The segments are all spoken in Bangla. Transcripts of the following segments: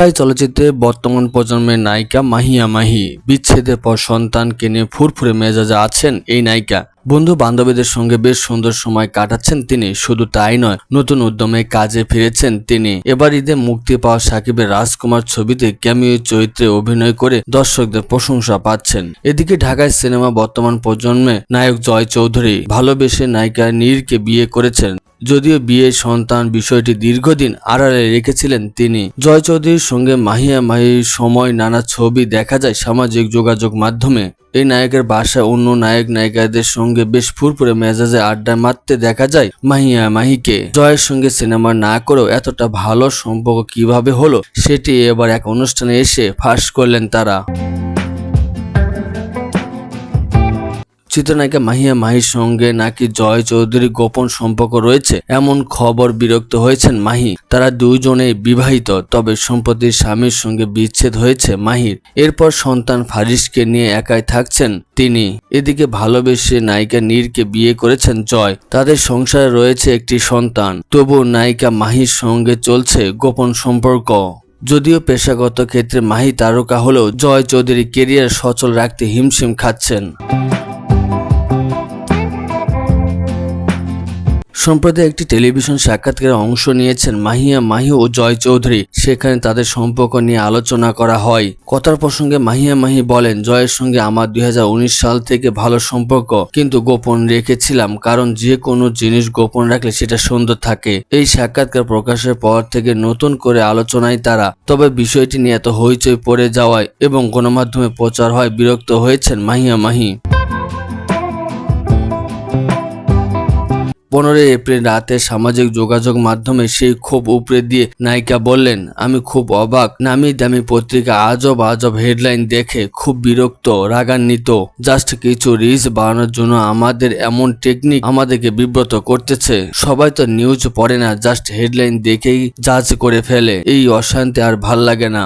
ঢাকায় চলচ্চিত্রে বর্তমান প্রজন্মের নায়িকা মাহিয়া মাহি বিচ্ছেদের পর সন্তানকে নিয়ে ফুরফুরে মেজাজে আছেন এই নায়িকা। বন্ধু বান্ধবীদের সঙ্গে বেশ সুন্দর সময় কাটাচ্ছেন তিনি, শুধু তাই নয়, নতুন উদ্যমে কাজে ফিরেছেন তিনি। এবার ঈদে মুক্তি পাওয়া সাকিবের রাজকুমার ছবিতে ক্যামিও চরিত্রে অভিনয় করে দর্শকদের প্রশংসা পাচ্ছেন। এদিকে ঢাকায় সিনেমা বর্তমান প্রজন্মে নায়ক জয় চৌধুরী ভালোবেসে নায়িকা নীরকে বিয়ে করেছেন। যদিও বিয়ে সন্তান বিষয়টি দীর্ঘদিন আড়ালে রেখেছিলেন তিনি। জয় চৌধুরীর সঙ্গে মাহিয়া মাহির সময় নানা ছবি দেখা যায় সামাজিক যোগাযোগ মাধ্যমে। এই নায়কের বাসায় অন্য নায়ক নায়িকাদের সঙ্গে বেশ ফুরফুরে মেজাজে আড্ডা মারতে দেখা যায় মাহিয়া মাহিকে। জয়ের সঙ্গে সিনেমা না করেও এতটা ভালো সম্পর্ক কীভাবে হলো, সেটি এবার এক অনুষ্ঠানে এসে ফাঁস করলেন তারা। চিত্রনায়িকা মাহিয়া মাহির সঙ্গে নাকি জয় চৌধুরী গোপন সম্পর্ক রয়েছে? এমন খবর বিরক্ত হয়েছেন মাহি। তারা দুজনেই বিবাহিত, তবে সম্প্রতি স্বামীর সঙ্গে বিচ্ছেদ হয়েছে মাহির। এরপর সন্তান ফারিসকে নিয়ে একাই থাকছেন তিনি। এদিকে ভালোবেসে নায়িকা নীরকে বিয়ে করেছেন জয়। তাদের সংসারে রয়েছে একটি সন্তান। তবু নায়িকা মাহির সঙ্গে চলছে গোপন সম্পর্ক। যদিও পেশাগত ক্ষেত্রে মাহি তারকা হলেও জয় চৌধুরী কেরিয়ার সচল রাখতে হিমশিম খাচ্ছেন। সম্প্রতি একটি টেলিভিশন সাক্ষাৎকারে অংশ নিয়েছেন মাহিয়া মাহি ও জয় চৌধুরী। সেখানে তাদের সম্পর্ক নিয়ে আলোচনা করা হয়। কথার প্রসঙ্গে মাহিয়া মাহি বলেন, জয়ের সঙ্গে আমার দুই হাজার উনিশ সাল থেকে ভালো সম্পর্ক, কিন্তু গোপন রেখেছিলাম, কারণ যে কোনো জিনিস গোপন রাখলে সেটা সুন্দর থাকে। এই সাক্ষাৎকার প্রকাশের পর থেকে নতুন করে আলোচনায় তারা, তবে বিষয়টি নিয়ে এত হইচই পড়ে যাওয়ায় এবং গণমাধ্যমে প্রচার হয় বিরক্ত হয়েছেন মাহিয়া মাহি। পনেরোই এপ্রিল রাতে সামাজিক যোগাযোগ মাধ্যমে সেই ক্ষোভ উপরে দিয়ে নায়িকা বললেন, আমি খুব অবাক। নামি দামি পত্রিকা আজব আজব হেডলাইন দেখে খুব বিরক্ত, রাগান্বিত। জাস্ট কিছু রিচ বাড়ানোর জন্য আমাদের এমন টেকনিক আমাদেরকে বিব্রত করতেছে। সবাই তো নিউজ পড়ে না, জাস্ট হেডলাইন দেখেই জাজ করে ফেলে। এই অশান্তি আর ভালো লাগে না।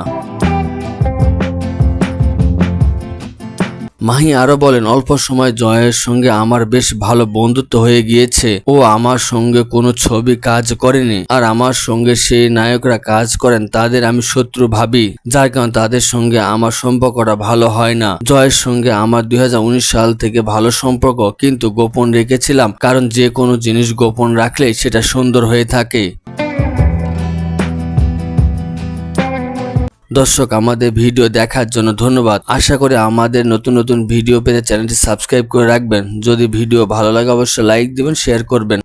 মাহি আরও বলেন, অল্প সময় জয়ের সঙ্গে আমার বেশ ভালো বন্ধুত্ব হয়ে গিয়েছে। ও আমার সঙ্গে কোনো ছবি কাজ করেনি, আর আমার সঙ্গে সেই নায়করা কাজ করেন, তাদের আমি শত্রু ভাবি। যার কারণ তাদের সঙ্গে আমার সম্পর্কটা ভালো হয় না। জয়ের সঙ্গে আমার দু হাজার উনিশ সাল থেকে ভালো সম্পর্ক, কিন্তু গোপন রেখেছিলাম, কারণ যে কোনো জিনিস গোপন রাখলে সেটা সুন্দর হয়ে থাকে। দর্শক, আমাদের ভিডিও দেখার জন্য ধন্যবাদ। আশা করি আমাদের নতুন নতুন ভিডিও পেতে চ্যানেলটি সাবস্ক্রাইব করে রাখবেন। যদি ভিডিও ভালো লাগে, অবশ্যই লাইক দিবেন, শেয়ার করবেন।